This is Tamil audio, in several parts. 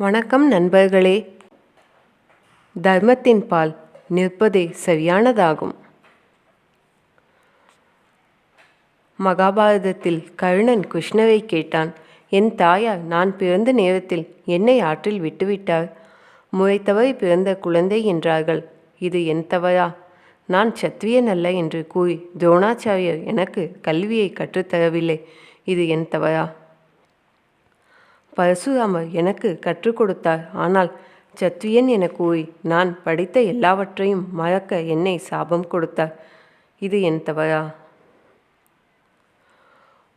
வணக்கம் நண்பர்களே. தர்மத்தின் பால் நிற்பதே சரியானதாகும். மகாபாரதத்தில் கருணன் கிருஷ்ணரை கேட்டான் என் தாயார் நான் பிறந்த நேரத்தில் என்னை ஆற்றில் விட்டுவிட்டார்? முறைத்தவரை பிறந்த குழந்தை என்றார்கள். இது என் தவறா? நான் சத்திரியன் அல்ல என்று கூறி துரோணாச்சாரியர் எனக்கு கல்வியை கற்றுத்தரவில்லை. இது என் தவறா? பரசுராமர் எனக்கு கற்றுக் கொடுத்தார். ஆனால் சத்ரியன் என கூறி நான் படித்த எல்லாவற்றையும் மறக்க என்னை சாபம் கொடுத்தார். இது என் தவறா?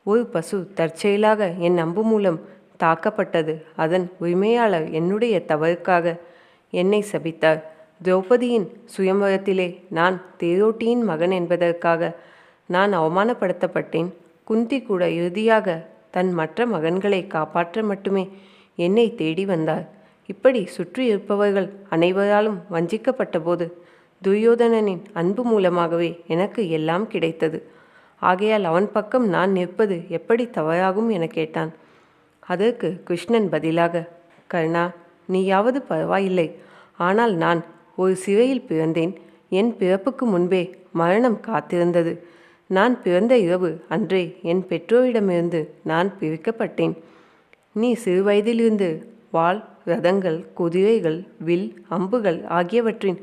ஒரு பசு தற்செயலாக என் அம்பு மூலம் தாக்கப்பட்டது. அதன் உரிமையாளர் என்னுடைய தவறுக்காக என்னை சபித்தார். திரௌபதியின் சுயம்பரத்திலே நான் தேரோட்டியின் மகன் என்பதற்காக நான் அவமானப்படுத்தப்பட்டேன். குந்தி கூட இறுதியாக தன் மற்ற மகன்களை காப்பாற்ற மட்டுமே என்னை தேடி வந்தார் இப்படி சுற்றி இருப்பவர்கள் அனைவராலும் வஞ்சிக்கப்பட்டபோது துரியோதனனின் அன்பு மூலமாகவே எனக்கு எல்லாம் கிடைத்தது. ஆகையால் அவன் பக்கம் நான் நிற்பது எப்படி தவறாகும் என கேட்டான். அதற்கு கிருஷ்ணன் பதிலாக கர்ணா நீயாவது பரவாயில்லை. ஆனால் நான் ஒரு சிறையில் பிறந்தேன். என் பிறப்புக்கு முன்பே மரணம் காத்திருந்தது. நான் பிறந்த இரவு அன்றே என் பெற்றோரிடமிருந்து நான் பிரிக்கப்பட்டேன். நீ சிறுவயதிலிருந்து வாள் ரதங்கள் குதிரைகள் வில் அம்புகள் ஆகியவற்றின்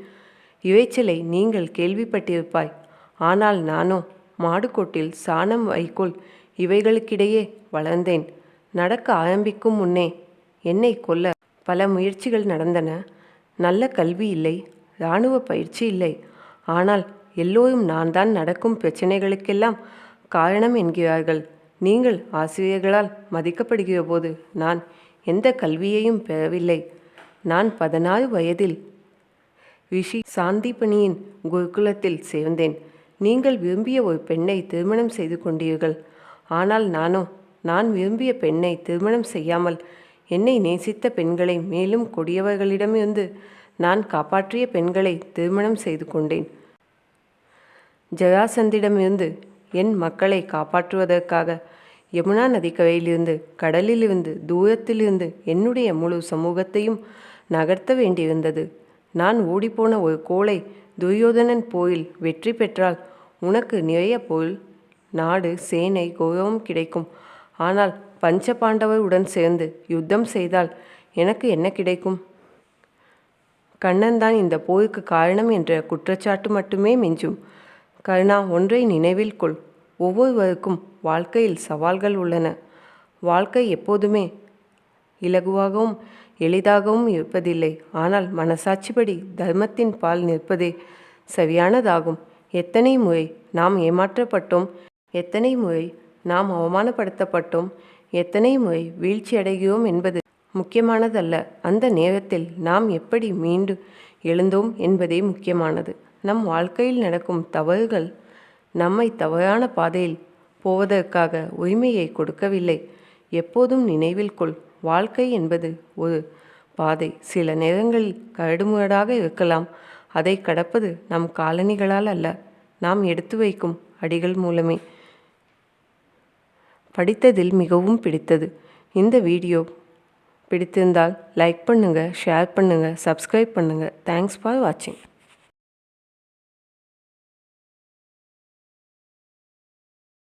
இறைச்சலை நீங்கள் கேள்விப்பட்டிருப்பாய். ஆனால் நானோ மாடுக்கோட்டில் சாணம் வைக்கோல் இவைகளுக்கிடையே வளர்ந்தேன். நடக்க ஆரம்பிக்கும் முன்னே என்னை கொல்ல பல முயற்சிகள் நடந்தன. நல்ல கல்வி இல்லை இராணுவ பயிற்சி இல்லை. ஆனால் எல்லோரும் நான் தான் நடக்கும் பிரச்சனைகளுக்கெல்லாம் காரணம் என்கிறார்கள். நீங்கள் ஆசிரியர்களால் மதிக்கப்படுகிற போது நான் எந்த கல்வியையும் பெறவில்லை. நான் பதினாறு வயதில் ரிஷி சாந்திபணியின் குருகுலத்தில் சேர்ந்தேன். நீங்கள் விரும்பிய ஒரு பெண்ணை திருமணம் செய்து கொண்டீர்கள். ஆனால் நானோ நான் விரும்பிய பெண்ணை திருமணம் செய்யாமல் என்னை நேசித்த பெண்களை மேலும் கொடியவர்களிடமிருந்து நான் காப்பாற்றிய பெண்களை திருமணம் செய்து கொண்டேன். ஜராசந்திடமிருந்து என் மக்களை காப்பாற்றுவதற்காக யமுனா நதிக்கரையிலிருந்து கடலிலிருந்து தூரத்திலிருந்து என்னுடைய முழு சமூகத்தையும் நகர்த்த வேண்டியிருந்தது. நான் ஓடிப்போன ஒரு கோளை துரியோதனன் போயில் வெற்றி பெற்றால் உனக்கு நிறைய பொருள் நாடு சேனை கௌரவம் கிடைக்கும். ஆனால் பஞ்ச பாண்டவருடன் சேர்ந்து யுத்தம் செய்தால் எனக்கு என்ன கிடைக்கும்? கண்ணன் தான் இந்த போருக்கு காரணம் என்ற குற்றச்சாட்டு மட்டுமே மிஞ்சும். கருணா ஒன்றை நினைவில் கொள். ஒவ்வொருவருக்கும் வாழ்க்கையில் சவால்கள் உள்ளன. வாழ்க்கை எப்போதுமே இலகுவாகவும் எளிதாகவும் இருப்பதில்லை. ஆனால் மனசாட்சிப்படி தர்மத்தின் பால் நிற்பதே சரியானதாகும். எத்தனை முறை நாம் ஏமாற்றப்பட்டோம் எத்தனை முறை நாம் அவமானப்படுத்தப்பட்டோம் எத்தனை முறை வீழ்ச்சி அடைகிறோம் என்பது முக்கியமானதல்ல. அந்த நேரத்தில் நாம் எப்படி மீண்டு எழுந்தோம் என்பதே முக்கியமானது. நம் வாழ்க்கையில் நடக்கும் தவறுகள் நம்மை தவறான பாதையில் போவதற்காக உரிமையை கொடுக்கவில்லை. எப்போதும் நினைவில் கொள் வாழ்க்கை என்பது ஒரு பாதை. சில நேரங்களில் கரடுமுரடாக இருக்கலாம். அதை கடப்பது நம் காலணிகளால் அல்ல. நாம் எடுத்து வைக்கும் அடிகள் மூலமே. படித்ததில் மிகவும் பிடித்தது. இந்த வீடியோ பிடித்திருந்தால் லைக் பண்ணுங்கள் ஷேர் பண்ணுங்கள் சப்ஸ்கிரைப் பண்ணுங்கள் தேங்க்ஸ் ஃபார் வாட்சிங்